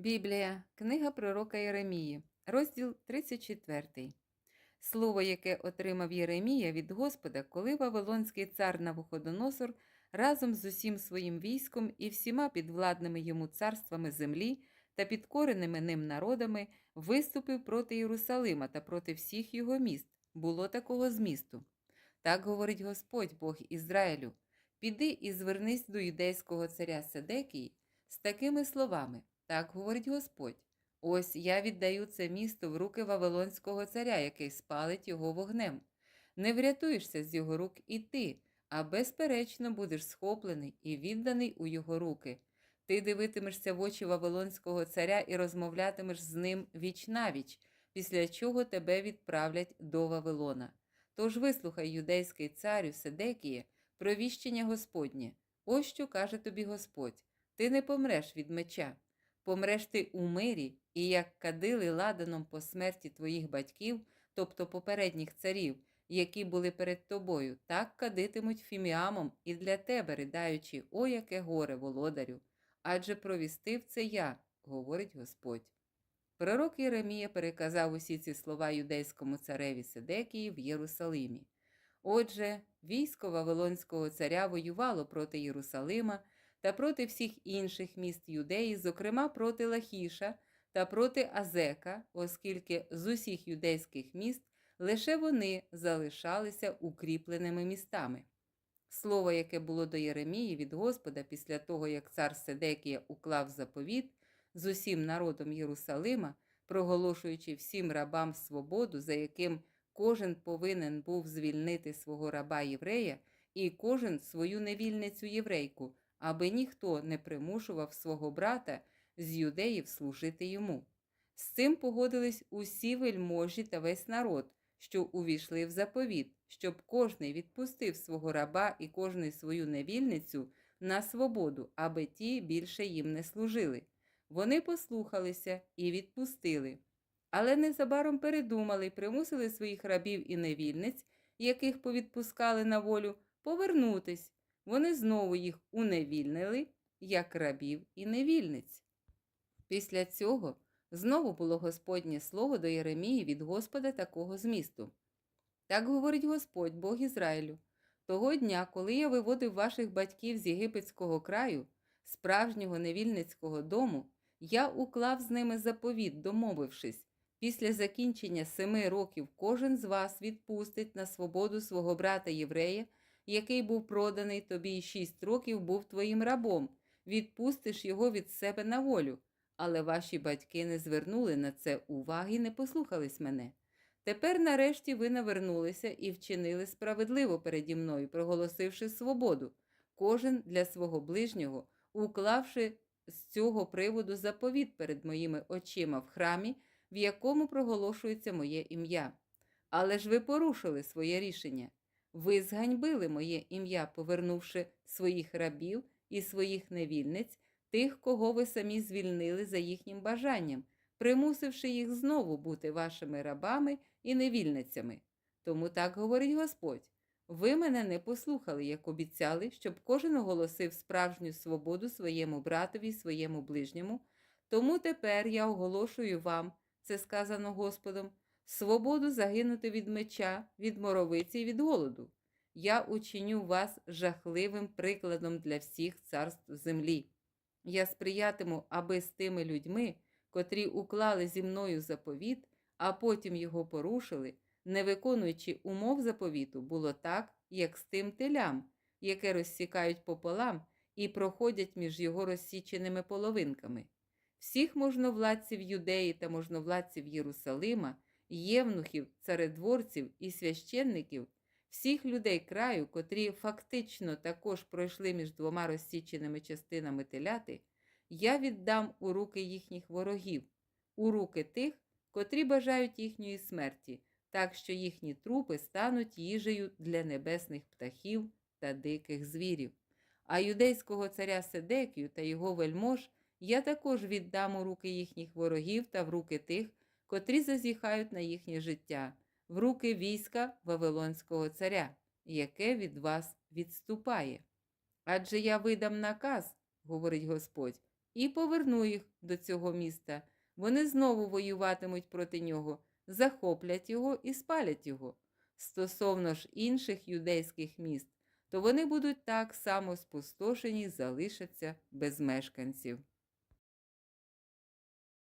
Біблія, книга пророка Єремії, розділ 34. Слово, яке отримав Єремія від Господа, коли Вавилонський цар Навуходоносор разом з усім своїм військом і всіма підвладними йому царствами землі та підкореними ним народами виступив проти Єрусалима та проти всіх його міст. Було такого змісту. Так говорить Господь Бог Ізраїлю: Піди і звернись до юдейського царя Седекії з такими словами. Так говорить Господь: ось я віддаю це місто в руки Вавилонського царя, який спалить його вогнем. Не врятуєшся з його рук і ти, а безперечно будеш схоплений і відданий у його руки. Ти дивитимешся в очі Вавилонського царя і розмовлятимеш з ним віч навіч, після чого тебе відправлять до Вавилона. Тож вислухай, юдейський царю Седекіє, провіщення Господнє. Ось що каже тобі Господь: ти не помреш від меча. Помреш ти у мирі, і як кадили ладаном по смерті твоїх батьків, тобто попередніх царів, які були перед тобою, так кадитимуть фіміамом і для тебе, riдаючи, о, яке горе, володарю. Адже провістив це я, говорить Господь. Пророк Єремія переказав усі ці слова юдейському цареві Седекії в Єрусалимі. Отже, військо Вавилонського царя воювало проти Єрусалима та проти всіх інших міст юдеї, зокрема проти Лахіша та проти Азека, оскільки з усіх юдейських міст лише вони залишалися укріпленими містами. Слово, яке було до Єремії від Господа після того, як цар Седекія уклав заповіт з усім народом Єрусалима, проголошуючи всім рабам свободу, за яким кожен повинен був звільнити свого раба єврея і кожен свою невільницю єврейку, аби ніхто не примушував свого брата з юдеїв служити йому. З цим погодились усі вельможі та весь народ, що увійшли в заповіт, щоб кожний відпустив свого раба і кожний свою невільницю на свободу, аби ті більше їм не служили. Вони послухалися і відпустили. Але незабаром передумали й примусили своїх рабів і невільниць, яких повідпускали на волю, повернутись. Вони знову їх уневільнили, як рабів і невільниць. Після цього знову було Господнє слово до Єремії від Господа такого змісту. Так говорить Господь, Бог Ізраїлю, того дня, коли я виводив ваших батьків з єгипетського краю, справжнього невільницького дому, я уклав з ними заповіт, домовившись, після закінчення семи років кожен з вас відпустить на свободу свого брата єврея, який був проданий тобі і шість років був твоїм рабом, відпустиш його від себе на волю. Але ваші батьки не звернули на це уваги і не послухались мене. Тепер, нарешті, ви навернулися і вчинили справедливо переді мною, проголосивши свободу, кожен для свого ближнього, уклавши з цього приводу заповіт перед моїми очима в храмі, в якому проголошується моє ім'я. Але ж ви порушили своє рішення. Ви зганьбили моє ім'я, повернувши своїх рабів і своїх невільниць, тих, кого ви самі звільнили за їхнім бажанням, примусивши їх знову бути вашими рабами і невільницями. Тому так говорить Господь. Ви мене не послухали, як обіцяли, щоб кожен оголосив справжню свободу своєму братові своєму ближньому. Тому тепер я оголошую вам, це сказано Господом, свободу загинути від меча, від моровиці і від голоду. Я учиню вас жахливим прикладом для всіх царств землі. Я сприятиму, аби з тими людьми, котрі уклали зі мною заповіт, а потім його порушили, не виконуючи умов заповіту, було так, як з тим телям, яке розсікають пополам і проходять між його розсіченими половинками. Всіх можновладців юдеї та можновладців Єрусалима, євнухів, царедворців і священників, всіх людей краю, котрі фактично також пройшли між двома розсіченими частинами теляти, я віддам у руки їхніх ворогів, у руки тих, котрі бажають їхньої смерті, так що їхні трупи стануть їжею для небесних птахів та диких звірів. А юдейського царя Седекію та його вельмож я також віддам у руки їхніх ворогів та в руки тих, котрі зазіхають на їхнє життя, в руки війська Вавилонського царя, яке від вас відступає. Адже я видам наказ, говорить Господь, і поверну їх до цього міста. Вони знову воюватимуть проти нього, захоплять його і спалять його. Стосовно ж інших юдейських міст, то вони будуть так само спустошені залишаться без мешканців.